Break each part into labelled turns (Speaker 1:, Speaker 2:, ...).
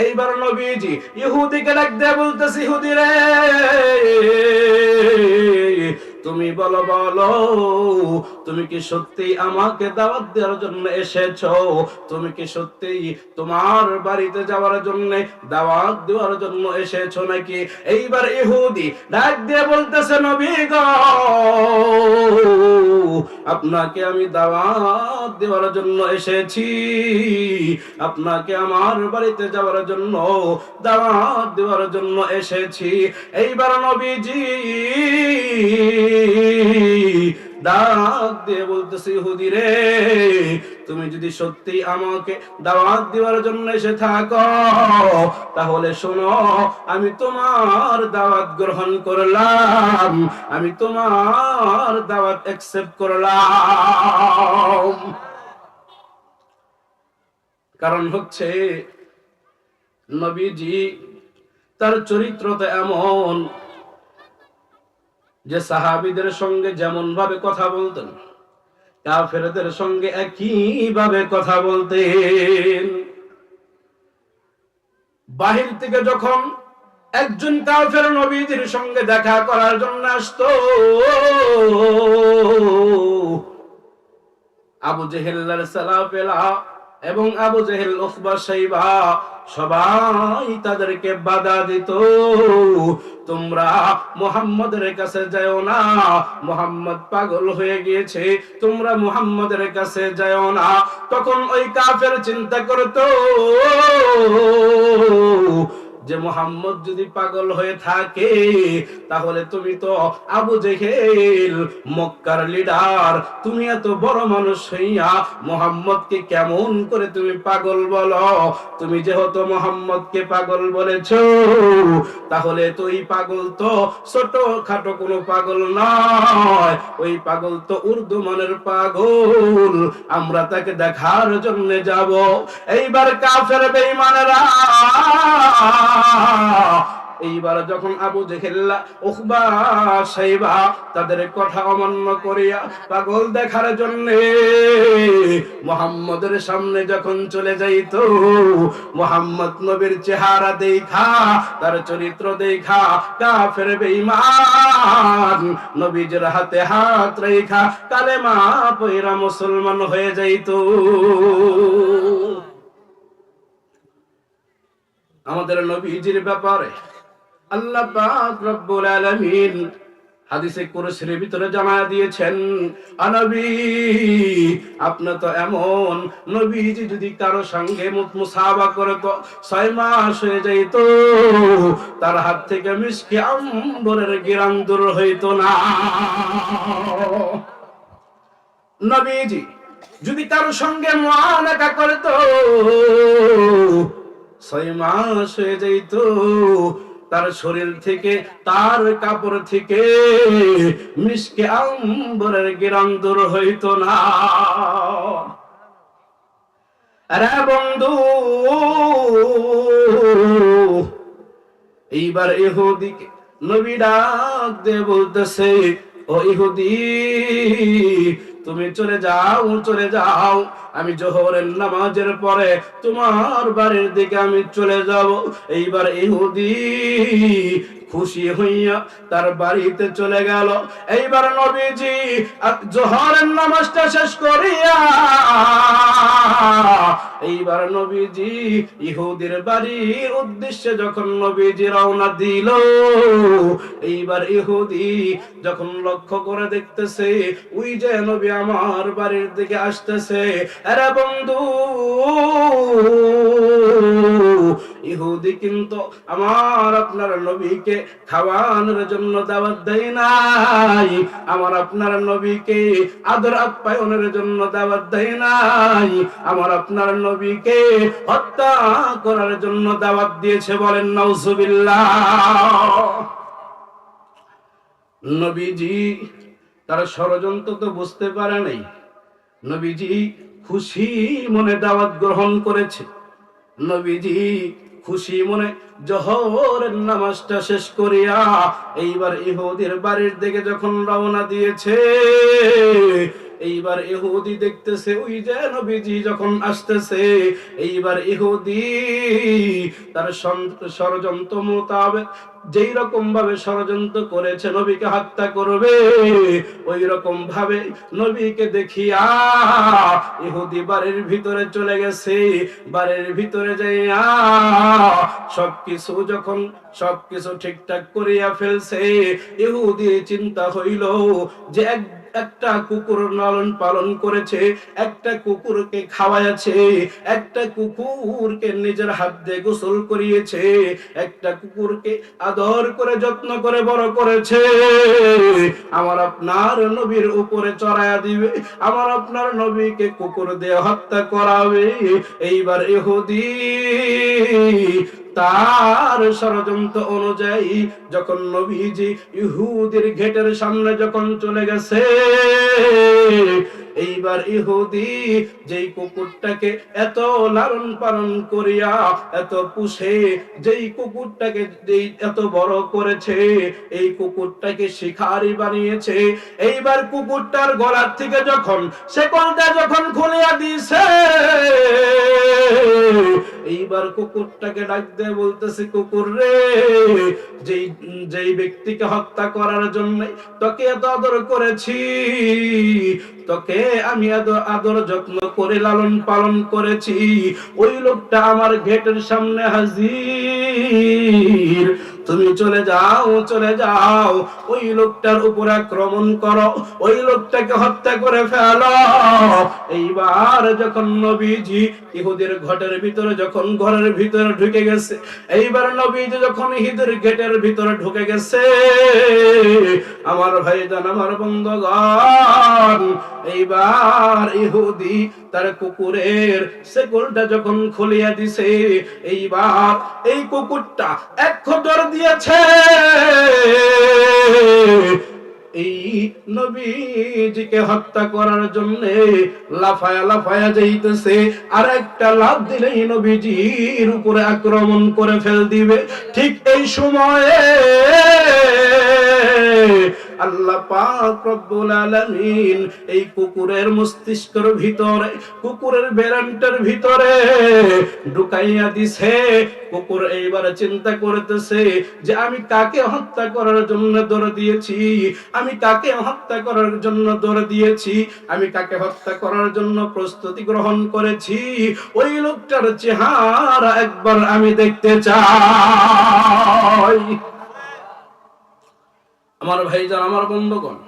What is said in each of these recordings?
Speaker 1: এইবার নবীজি ইহুদিকে ডাক দিয়ে বলতেছে ইহুদি রে! তুমি বলো বলো, তুমি কি সত্যি আমাকে দাওয়াত দেওয়ার জন্য এসেছ? তুমি কি সত্যি তোমার বাড়িতে যাওয়ার জন্য দাওয়াত দেওয়ার জন্য এসেছ নাকি? এইবার ইহুদি ডাক দিয়ে বলতেছে, নবী গো, আপনাকে আমি দাওয়াত দেওয়ার জন্য এসেছি। আপনাকে আমার বাড়িতে যাওয়ার জন্য দাওয়াত দেওয়ার জন্য এসেছি। এইবার নবীজি ডাক দিয়ে বলতেছি হুদি রে, তুমি যদি সত্যি আমাকে দাওয়াত দেওয়ার জন্য এসে থাকো, তাহলে শোনো, আমি তোমার দাওয়াত গ্রহণ করলাম, আমি তোমার দাওয়াত অ্যাকসেপ্ট করলাম। কারণ হচ্ছে, নবীজি তার চরিত্র তো এমন যে সাহাবিদের সঙ্গে যেমন ভাবে কথা বলতেন, কাফেরদের সঙ্গে একই ভাবে কথা বলতেন। বাহির থেকে যখন একজন কাফের নবীজির সঙ্গে দেখা করার জন্য আসতো, আবু জেহেল্লার সালাফেলা এবং আবু জেহেল ওসবা সাইবা সবাই তাদেরকে বাধা দিত। তোমরা মুহাম্মদের কাছে যাও না, মোহাম্মদ পাগল হয়ে গিয়েছে, তোমরা মুহাম্মদের কাছে যাও না। তখন ওই কাফের চিন্তা করতো যে মোহাম্মদ যদি পাগল হয়ে থাকে, তাহলে তুমি তো আবু জেহেল, মক্কার লিডার। তুমি এত বড় মানুষ হইয়া মোহাম্মদকে কেমন করে তুমি পাগল বলো? তুমি যেহেতু মোহাম্মদকে পাগল বলেছ, তাহলে তো এই পাগল তো ছোট খাটো কোনো পাগল নয়। ওই পাগল তো উর্দু মানের পাগল। আমরা তাকে দেখার জন্য যাব। এইবার কাফের বেঈমানেরা এইবার যখন আবু জেহেল্লা উখবা সাইবা তাদের কথা অমান্য করিয়া পাগল দেখার জন্য মোহাম্মদের সামনে যখন চলে যাইত, মোহাম্মদ নবীর চেহারা দেখা, তার চরিত্র দেখা, কাফের বেঈমান নবীজের হাতে হাত রেখা, কালেমা পয়রা মুসলমান হয়ে যাইত। আমাদের নবীজির ব্যাপারে আল্লাহ পাক রব্বুল আলামিন হাদিসে কুরসির ভিতরে জানা দিয়েছেন আনবী আপনি তো এমন নবীজি যদি কারও সঙ্গে মুসাবা করে তো ছয় মাস হয়ে যাইত, তার হাত থেকে মিষ্টি আম্বরের গিরান দূর হইতো না। নবীজি যদি কারও সঙ্গে মুআলাকা করতো ছয় মাস হয়ে তার শরীর থেকে, তার কাপড় থেকে মিসকে আম্বরের গিরান দূর হইত না। বন্ধু, এইবার ইহুদিকে নবী ডাক দিয়ে বলতেছে, ও ইহুদি তুমি চলে যাও চলে যাও। আমি জোহরের নামাজের পরে তোমার বাড়ির দিকে আমি চলে যাব। এইবার ইহুদি খুশি হইয়া তার বাড়িতে চলে গেল। এইবার নবীজি জোহরের নামাজটা শেষ করিয়া এইবার নবীজি ইহুদির বাড়ির উদ্দেশ্যে যখন নবীজি রওনা দিল, এইবার ইহুদি যখন লক্ষ্য করে দেখতেছে, ওই যে নবী আমার বাড়ির দিকে আসতেছে। আরে বন্ধু ইহুদি কিন্তু আমার আপনার নবীকে খাওয়ানোর জন্য দাওয়াত দেয় নাই। আমার আপনার নবীকে আদর আপ্যায়নের জন্য দাওয়াত দেয় নাই। আমার আপনার নবীকে হত্যা করার জন্য দাওয়াত দিয়েছে বলেন, নাউজুবিল্লাহ। নবীজি তার ষড়যন্ত্র তো বুঝতে পারে নাই। নবীজি খুশি মনে দাওয়াত গ্রহণ করেছে। নবীজি খুশি মনে জহরের নামাজটা শেষ করিয়া এইবার ইহুদের বাড়ির দিকে যখন রওনা দিয়েছে এইবার ইহুদি দেখতেছে, ওই যে নবীজি যখন আসতেছে, এইবার ইহুদি তার ষড়যন্ত্র মোতাবেক যেই রকম ভাবে ষড়যন্ত্র করেছে, নবীকে হত্যা করবে, ওই রকম ভাবে নবীকে দেখিয়া ইহুদি বাড়ির ভিতরে চলে গেছে। বাড়ির ভিতরে যাইয়া সবকিছু যখন সবকিছু ঠিকঠাক করিয়া ফেলছে ইহুদির চিন্তা হইল যে এক একটা কুকুর লালন পালন করেছে, একটা কুকুরকে খাওয়াইছে একটা কুকুরকে নিজের হাত দিয়ে গোসল করিয়েছে, একটা কুকুরকে আদর করে, যত্ন করে, বড় করেছে। আমার আপনার নবীর উপরে চড়াইয়া দিবে, আমার আপনার নবীকে কুকুর দিয়ে হত্যা করাবে। এইবার ইহুদি তার ষড়যন্ত্র অনুযায়ী যখন নবীজি ইহুদের ঘেটের সামনে যখন চলে গেছে এইবার ইহুদি যেই কুকুরটাকে এত লালন পালন করিয়া, এত পুষে, যেই কুকুরটাকে যেই এত বড় করেছে, এই কুকুরটাকে শিকারি বানিয়েছে। এইবার কুকুরটার গলার থেকে যখন শেকলটা যখন খুলিয়া দিছে, এইবার কুকুরটাকে ডাক দিয়ে বলতেছে, কুকুর রে, যেই যেই ব্যক্তিকে হত্যা করার জন্য তোকে এত আদর করেছি তোকে আমি আদর যত্ন করে লালন পালন করেছি। ওই লোকটা আমার গেটের সামনে হাজির। তুমি চলে যাও চলে যাও। ওই লোকটার উপর আক্রমণ করো, ওই লোকটাকে হত্যা করে ফেলো। এইবার যখন নবীজি ইহুদের ঘটের ভিতরে যখন ঘরের ভিতরে ঢুকে গেছে, এইবার নবীজি যখন ইহুদের গেটের ভিতরে ঢুকে গেছে, আমার ভাইজান, আমার বন্ধগণ, এইবার ইহুদি তার কুকুরের সেগুলটা যখন খুলিয়া দিছে, এইবার এই কুকুরটা এক খোঁজর দিয়েছে এই নবীজিকে হত্যা করার জন্য লাফায়া লাফায়া যাইতেছে আর একটা লাভ দিলেই নবীজির উপরে আক্রমণ করে ফেল দিবে। ঠিক এই সময়ে আল্লাহ এই কুকুরের ভিতরে কুকুরের ভিতরে ঢুকাইয়া দিছে। কুকুর এইবার চিন্তা করতেছে যে আমি কাকে হত্যা করার জন্য দৌড় দিয়েছি? আমি কাকে হত্যা করার জন্য দৌড় দিয়েছি? আমি কাকে হত্যা করার জন্য প্রস্তুতি গ্রহণ করেছি? ওই লোকটার চেহারা একবার আমি দেখতে চাই। আমার ভাইজান, আমার বন্ধুগণ,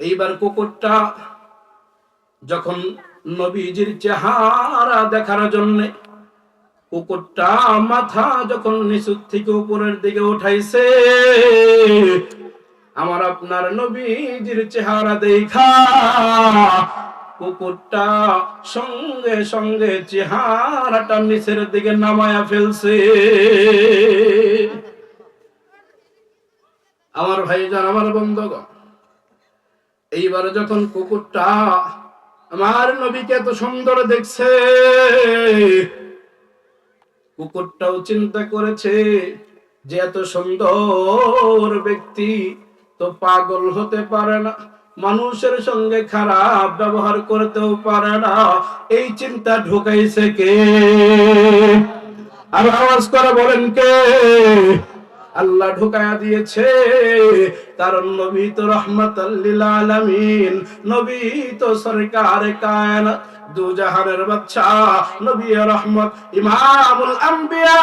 Speaker 1: এইবার কুকুরটা যখন নবীজির চেহারা দেখার জন্য কুকুরটা মাথা যখন নিচুর থেকে উপরের দিকে উঠাইছে, আমার আপনার নবীজির চেহারা দেখা কুকুরটা সঙ্গে সঙ্গে চেহারাটা নিচের দিকে নামায়া ফেলছে। আমার ভাইজান আমার বন্ধুগণ, এইবার যখন কুকুরটা আমার নবীকে এত সুন্দর দেখছে, কুকুরটাও চিন্তা করেছে যে এত সুন্দর ব্যক্তি তো পাগল হতে পারে না, মানুষের সঙ্গে খারাপ ব্যবহার করতেও পারে না, এই চিন্তা ঢুকাইছে কে? আর আওয়াজ করে বলেন কে? আল্লাহ ঢুকায়া দিয়েছে। তার নবী তো রহমতাল্লিল আলামিন, নবী তো সরকার কায়নাত দুজাহানের বাচ্চা, নবী রহমত, ইমামুল আম্বিয়া,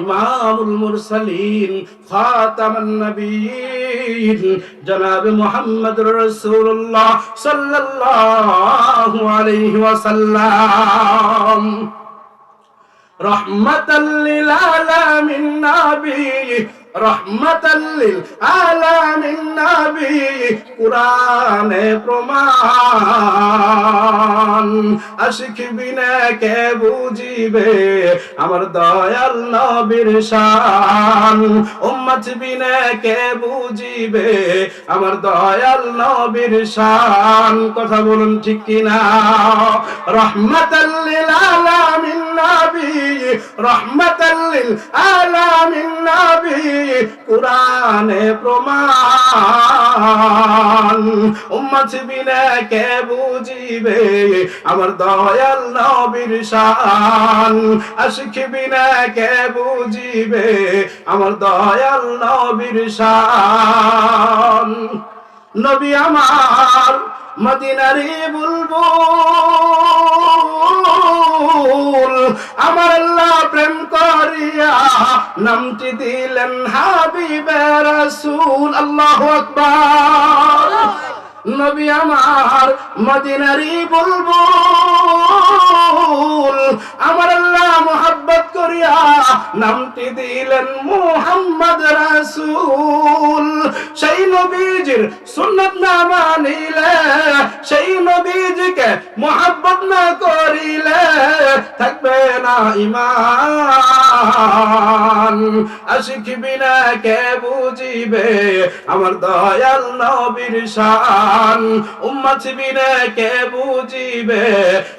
Speaker 1: ইমামুল মুরসালিন, খাতামান নবীন রাসূলুল্লাহ সাল্লাল্লাহু আলাইহি ওয়াসাল্লাম। লিল نبي রহমাতাল্লিল আলামিন নবী, কুরআনে প্রমাণ। আশিক বিনা কে বুঝিবে? আমার দয়াল নবীর শান। উম্মত বিনা কে বুঝিবে? আমার দয়াল নবীর শান। কথা বলুন ঠিক কি কিনা রহমাতাল্লিল আলামিন নবী রহমাতাল্লিল আলামিন নবী। কুরআনে প্রমাণ। উম্মত বিনা কে বুঝিবে? আমার দয়াল নবীর শান। আশিক বিনা কে বুঝিবে? আমার দয়াল নবীর শান। নবী আমার মদিনারি বলব আমার আল্লাহ প্রেম করিয়া নামটি দিলেন হাবিবে রাসূল আল্লাহু আকবার। নবী আমার মদিনারি বলব আমার আল্লাহ মোহাব্বত করিয়া নামটি দিলেন মোহাম্মদ রাসূল। সেই নবীজির সুন্নাত না মানিলে সেই নবীজিকে মোহাব্বত না করিলে না ইমান আশিক বিনা কে বুঝিবে? আমার দয়াল নবীর শান। উম্মত বিনা কে বুঝিবে?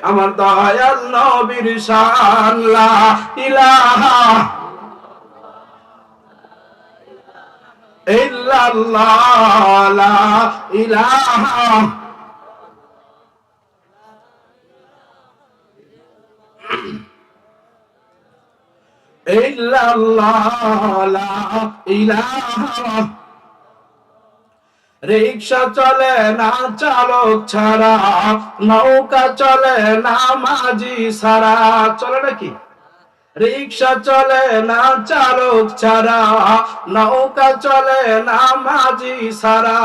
Speaker 1: আমার দয়াল নবীর শান। লা ইলাহা ইল্লাল্লাহ। ইলাহা রিক্সা চলে না চালক ছাড়া নৌকা চলে না মাঝি সারা চলে নাকি? রিক্সা চলে না, চালক ছাড়া। নৌকা চলে না, মাঝি সারা।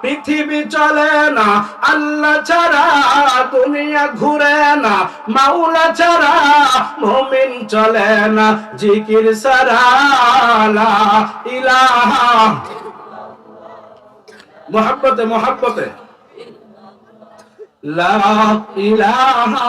Speaker 1: পৃথিবী চলে না, আল্লাহ ছাড়া। দুনিয়া ঘুরে না, মাওলা ছাড়া। মুমিন চলে না, জিকির সারা। লা ইলাহা মোহাব্বতে মোহাব্বতে। লা ইলাহা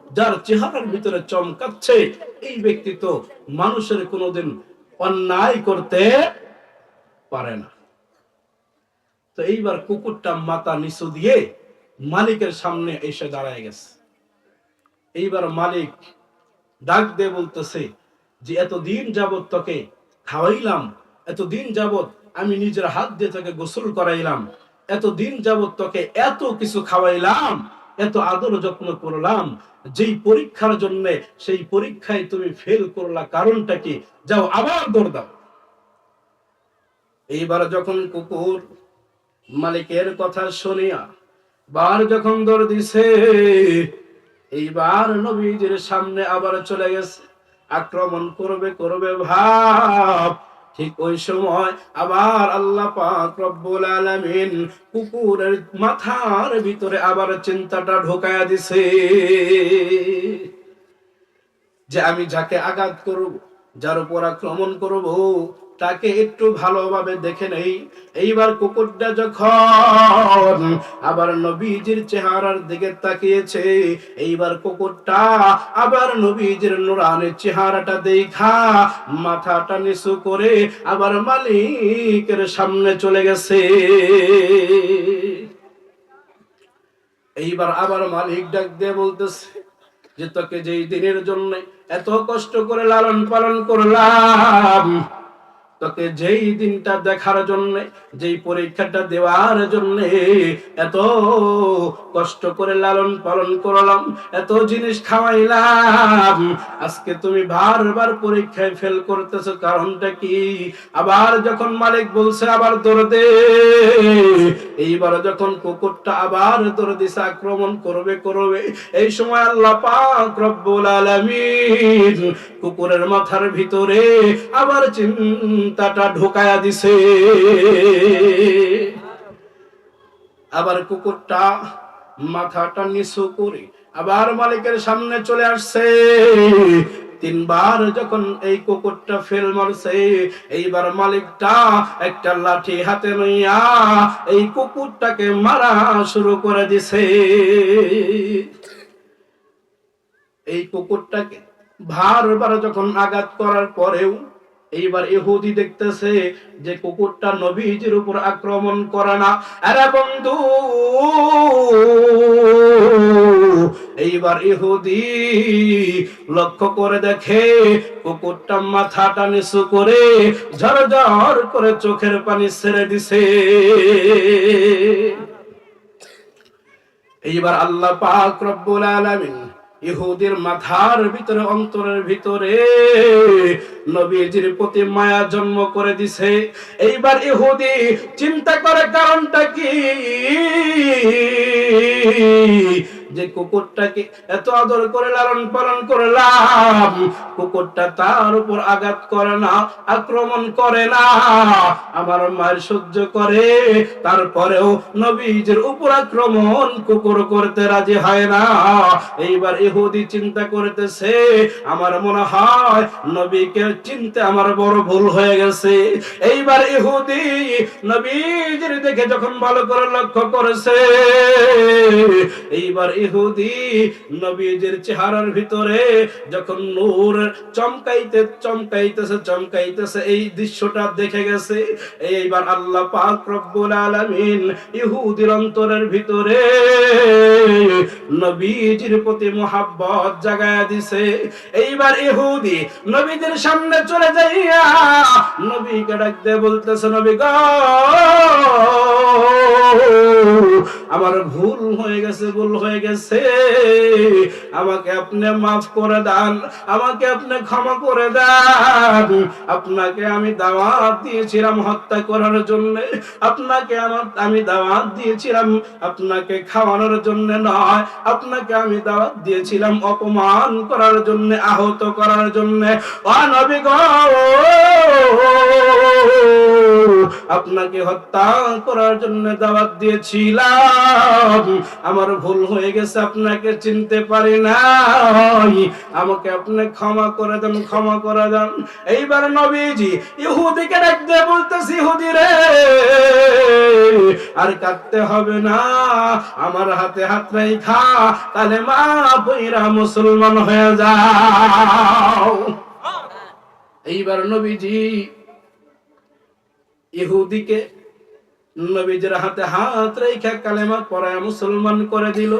Speaker 1: যার চেহারার ভিতরে চমকাচ্ছে, এই ব্যক্তি তো মানুষের কোনোদিন অন্যায় করতে পারে না। তো এইবার কুকুরটা মাথা নিচু দিয়ে মালিকের সামনে এসে দাঁড়ায় গেছে। এইবার মালিক ডাক দিয়ে বলতেছে যে, এতদিন যাবত তোকে খাওয়াইলাম, এতদিন যাবৎ আমি নিজের হাত দিয়ে তোকে গোসল করাইলাম, এতদিন যাবত তোকে এত কিছু খাওয়াইলাম, এত আদর যত্ন করলাম যেই পরীক্ষার জন্য সেই পরীক্ষায় তুমি ফেল করলা কারণটা কি? যাও আবার দৌড় দাও। এইবার যখন কুকুর মালিকের কথা শুনিয়া বার যখন দৌড় দিছে, এইবার নবীজির সামনে আবার চলে গেছে। আক্রমণ করবে করবে, ভাব। ঠিক ওই সময় আবার আল্লাহ পাক রব্বুল আলামিন কুকুরের মাথার ভিতরে আবার চিন্তাটা ঢোকায়া দিছে যে আমি যাকে আঘাত করব, যার উপর আক্রমণ করব তাকে একটু ভালোভাবে দেখে নেই। এইবার কুকুরটা যখন আবার নবীজির চেহারার দিকে তাকিয়েছে, এইবার কুকুরটা আবার নবীজির নুরানের চেহারাটা দেখা, মাথাটা নিচু করে আবার মালিকের সামনে চলে গেছে। এইবার আবার মালিক ডাক দিয়ে বলতেছে যে, তোকে যেই দিনের জন্য এত কষ্ট করে লালন পালন করলাম তোকে যেই দিনটা দেখার জন্য, যেই পরীক্ষাটা দেওয়ার জন্য এত কষ্ট করে লালন পালন করলাম, এত জিনিস খাওয়াইলাম, আজকে তুমি বারবার পরীক্ষায় ফেল করতেছো, কারণটা কি? আবার যখন মালিক বলছে, আবার দৌড় দে। এইবার যখন কুকুরটা আবার দৌড় দিছে, আক্রমণ করবে করবে, এই সময় আল্লাহ পাক রব্বুল আলামিন কুকুরের মাথার ভিতরে আবার চিন্তাটা ঢোকায়া দিছে। আবার কুকুরটা মাথাটা নিচু করে আবার মালিকের সামনে চলে আসছে। তিনবার যখন এই কুকুরটা ফেল মারছে, এইবার মালিকটা একটা লাঠি হাতে লইয়া এই কুকুরটাকে মারা শুরু করে দিছে। এই কুকুরটাকে বারবার যখন আঘাত করার পরেও এইবার ইহুদি দেখতেছে যে কুকুরটা নবীজির উপর আক্রমণ করে না। আরে বন্ধু, এইবার ইহুদি লক্ষ্য করে দেখে কুকুরটা মাথাটা নিচু করে ঝরঝর করে চোখের পানি ছেড়ে দিছে। এইবার আল্লাহ পাক রব্বুল আলামিন ইহুদির মাথার ভিতরে, অন্তরের ভিতরে নবীজির প্রতি মায়া জন্ম করে দিছে। এইবার ইহুদি চিন্তা করে কারণটা কি? যে কুকুরটাকে এত আদর করে লালন পালন করলাম, কুকুরটা তার উপর আঘাত করে না, আক্রমণ করে না, আমার মায়ের সহ্য করে। তারপরেও নবীজের উপর আক্রমণ কুকুর করতে রাজি হয় না। এইবার ইহুদি চিন্তা করতেছে, আমার মনে হয় নবীকে চিনতে আমার বড় ভুল হয়ে গেছে। এইবার ইহুদি নবীজের দেখে যখন ভালো করে লক্ষ্য করেছে, এইবার ইহুদি নবীজির চেহারার ভিতরে যখন নূর চমকাইতে চমকাইতেছে চমকাইতেছে, এই দৃশ্যটা দেখে গেছে। এইবার আল্লাহ পাক রব্বুল আলামিন ইহুদির অন্তরের ভিতরে নবীজির প্রতি মোহাব্বত জাগায়া দিছে। এইবার ইহুদি নবীদের সামনে চলে যাইয়া নবীকে ডাক দিয়ে বলতেছে, নবী গো, আমার ভুল হয়ে গেছে, ভুল হয়ে গেছে। আমাকে আপনি মাফ করে দেন, আমাকে আপনি ক্ষমা করে দেন। আপনাকে আমি দাওয়াত দিয়েছিলাম হত্যা করার জন্য। আপনাকে আমার, আমি দাওয়াত দিয়েছিলাম আপনাকে খাওয়ানোর জন্য নয়। আপনাকে আমি দাওয়াত দিয়েছিলাম অপমান করার জন্য, আহত করার জন্য। অনবী গো! আপনাকে হত্যা করার জন্য দাওয়াত দিয়েছিলাম। আমার ভুল হয়ে গেছে। আপনাকে চিনতে পারি নাই। আমাকে আপনি ক্ষমা করে দেন, ক্ষমা করে দেন। এইবার নবীজি ইহুদিকে ডাক দিয়ে বলতেছি, ইহুদি রে, আর কাটতে হবে না। আমার হাতে হাত নাই খা তাহলে মা বইরা মুসলমান হয়ে যাও। এইবার নবীজি ইহুদিকে, নবীজির হাতে হাত রেখে কালেমা পড়ায় মুসলমান করে দিল।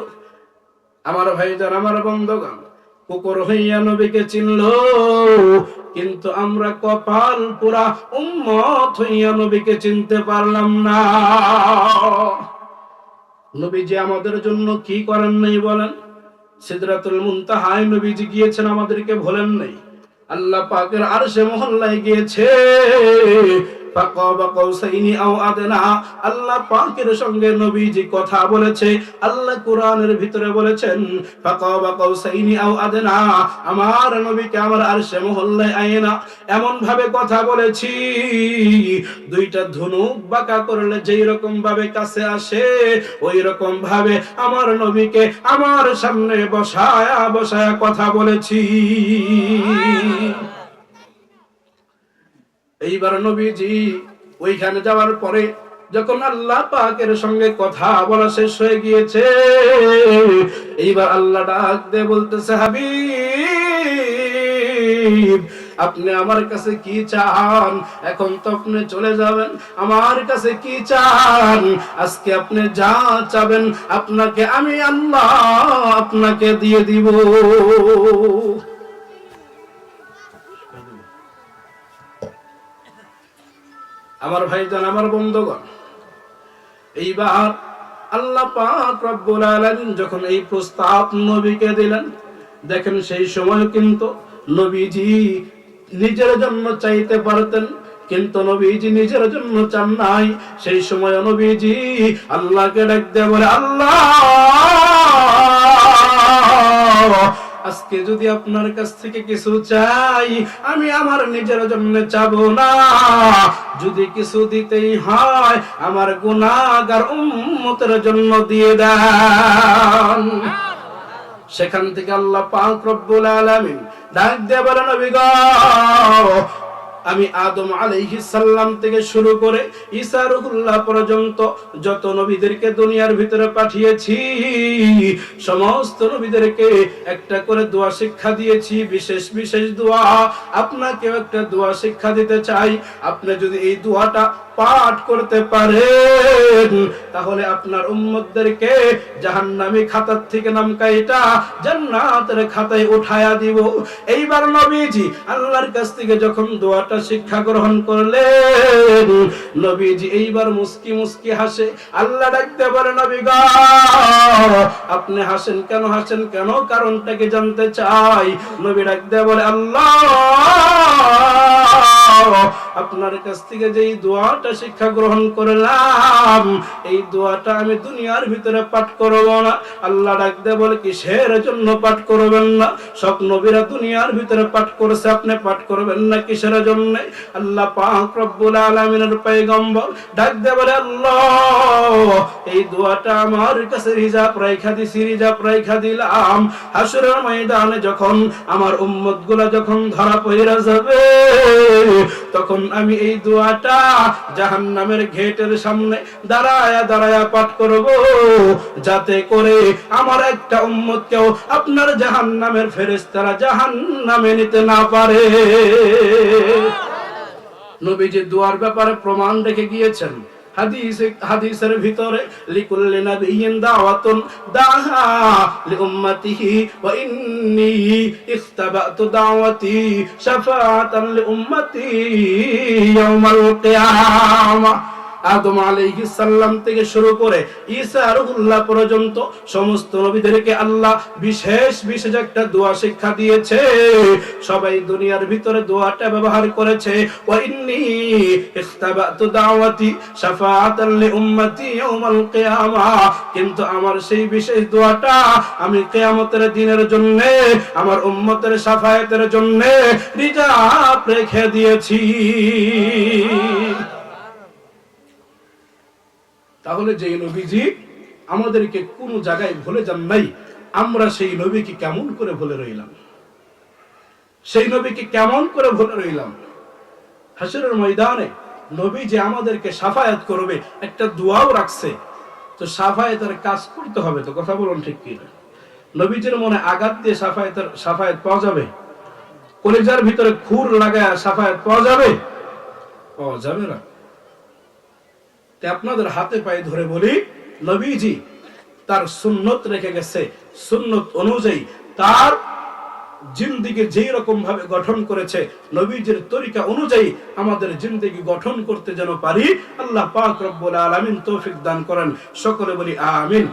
Speaker 1: আমার ভাইজান, আমার বন্ধগান কুকুর হইয়া নবীকে চিনল, কিন্তু আমরা কপাল পুরা উম্মত হইয়া নবীকে চিনতে পারলাম না। নবীজি আমাদের জন্য কি করেন নাই বলেন? সিদরাতুল মুনতাহায় নবীজি গিয়েছেন আমাদেরকে ভোলেন নাই। আল্লাহ পাকের আরশে মহল্লায় গিয়েছে। আল্লাহ পাকের সঙ্গে কথা বলেছে। আল্লাহ কোরআনের ভিতরে বলেছেন আমার নবীকে আমার মহল্লায় আয়না এমন ভাবে কথা বলেছি, দুইটা ধনুক বাঁকা করলে যেই রকম ভাবে কাছে আসে, ওই রকম ভাবে আমার নবীকে আমার সামনে বসায়া বসায়া কথা বলেছি। এইবার নবীজি ওইখানে যাওয়ার পরে যখন আল্লাহ পাকের সঙ্গে কথা বলা শেষ হয়ে গিয়েছে, এইবার আল্লাহ ডাক দিয়ে বলতেছে, হাবিব, আপনি আমার কাছে কি চান? এখন তো আপনি চলে যাবেন। আমার কাছে কি চান? আজকে আপনি যা চাবেন, আপনাকে আমি আল্লাহ আপনাকে দিয়ে দিব। আমার ভাইজান আমার বন্ধগণ, এইবার আল্লাহ পাক রব্বুল যখন এই প্রস্তাব নবীকে দিলেন, দেখেন সেই সময় কিন্তু নবীজি নিজের জন্য চাইতে পারতেন, কিন্তু নবীজি নিজের জন্য চান নাই। সেই সময় নবীজি আল্লাহকে ডাক দিয়ে বলে, আল্লাহ! আজকে যদি আপনার কাছ থেকে কিছু চাই, আমি আমার নিজের জন্য চাবো না। যদি কিছু দিতেই হয়, আমার গুণাগার উম্মতের জন্য দিয়ে দেন। সেখান থেকে আল্লাহ পাক রব্বুল আলামিন ডাক দিয়ে বলেন গো আমি আদম আলাইহিস সালাম থেকে শুরু করে ঈসা রুহুল্লাহ পর্যন্ত যত নবীদেরকে দুনিয়ার ভিতরে পাঠিয়েছি, সমস্ত নবীদেরকে একটা করে দোয়া শিক্ষা দিয়েছি, বিশেষ বিশেষ দোয়া। আপনাকেও একটা দোয়া শিক্ষা দিতে চাই। আপনি যদি এই দোয়াটা পাঠ করতে পারেন, তাহলে আপনার উম্মতদেরকে জাহান্নামী খাতার থেকে নাম কাইটা জান্নাতের খাতায় উঠায়া দিব। এইবার নবীজি আল্লাহর কাছ থেকে যখন দোয়াটা শিক্ষা গ্রহণ করলেন। নবীজি এইবার মুস্কি মুস্কি হাসে। আল্লাহ ডাকতে পারে নবী গো, আপনি হাসেন কেন হাসেন কেন? কারণটাকে জানতে চাই? নবী ডাকতে বলে, আল্লাহ আপনার কাছ থেকে যে দোয়াটা শিক্ষা গ্রহণ করলাম, এই দোয়াটা আমি দুনিয়ার ভিতরে পাঠ করব না। আল্লাহ ডাকতে বলে, কিসের জন্য পাঠ করবেন না? সব নবীরা দুনিয়ার ভিতরে পাঠ করেছে, আপনি পাঠ করবেন না কিসের জন্য? আল্লাহ পাক রব্বুল আলামিনের পয়গম্বর ডাকতে বলে, আল্লাহ, এই দোয়াটা আমার কাছে রিজার্ভ রাইখা দিছি রিজার্ভ রাইখা দিলাম। হাসরের ময়দানে যখন আমার উম্মতগুলা যখন ধরা পড়ে যাবে, তখন আমি এই দোয়াটা জাহান্নামের ঘেটের সামনে দাঁড়ায়া দাঁড়ায়া পাঠ করব যাতে করে আমার একটা উম্মত কেউ আপনার জাহান্নামের ফেরেশতারা জাহান্নামে নিতে না পারে। নবীজি দোয়ার ব্যাপারে প্রমাণ রেখে গিয়েছেন। হাদিসের ভিতরে, লিকুল্লি নাবিয়িন দাওয়াতুন দাহা লিউম্মাতিহি ওয়া ইন্নি ইখতাবাতু দাওয়াতি শাফাআতান লিউম্মতি ইয়াওমাল কিয়ামা আদম আলাইহিস সালাম থেকে শুরু করে ঈসা রুহুল্লাহ পর্যন্ত সমস্ত নবীদেরকে আল্লাহ বিশেষ বিশেষ একটা দোয়া শিক্ষা দিয়েছে। সবাই দুনিয়ার ভিতরে দোয়াটা ব্যবহার করেছে। ওয়া ইন্নী ইখতাবাতু দাওয়াতি শাফাআতান লিউম্মতি ইয়াউমাল কিয়ামা। কিন্তু আমার সেই বিশেষ দোয়াটা আমি কিয়ামতের দিনের জন্য, আমার উম্মতের শাফায়াতের জন্য রিজার্ভ রেখে দিয়েছি। তাহলে যেই নবীজি আমাদেরকে কোন জায়গায় ভুলে যান নাই, আমরা সেই নবীকে কেমন করে ভুলে রইলাম? সেই নবীকে কেমন করে ভুলে রইলাম? হাসরের ময়দানে নবী যে আমাদেরকে সাফায়াত করবে, একটা দোয়াও রাখছে। তো সাফায়াতের কাজ করতে হবে তো, কথা বলুন ঠিক কি না নবীজির মনে আঘাত দিয়ে সাফায়াতের, সাফায়াত পাওয়া যাবে? কলিজার ভিতরে খুর লাগায় সাফায়াত পাওয়া যাবে? পাওয়া যাবে না। আপনাদের হাতে পায়ে ধরে বলি, নবীজি তার সুন্নত রেখে গেছে। সুন্নত অনুযায়ী তার জিন্দিগি যেই রকম ভাবে গঠন করেছে, নবীজির তরিকা অনুযায়ী আমাদের জিন্দিগি গঠন করতে যেন পারি, আল্লাহ পাক রব্বুল আলামিন তৌফিক দান করেন। সকলে বলি, আমিন।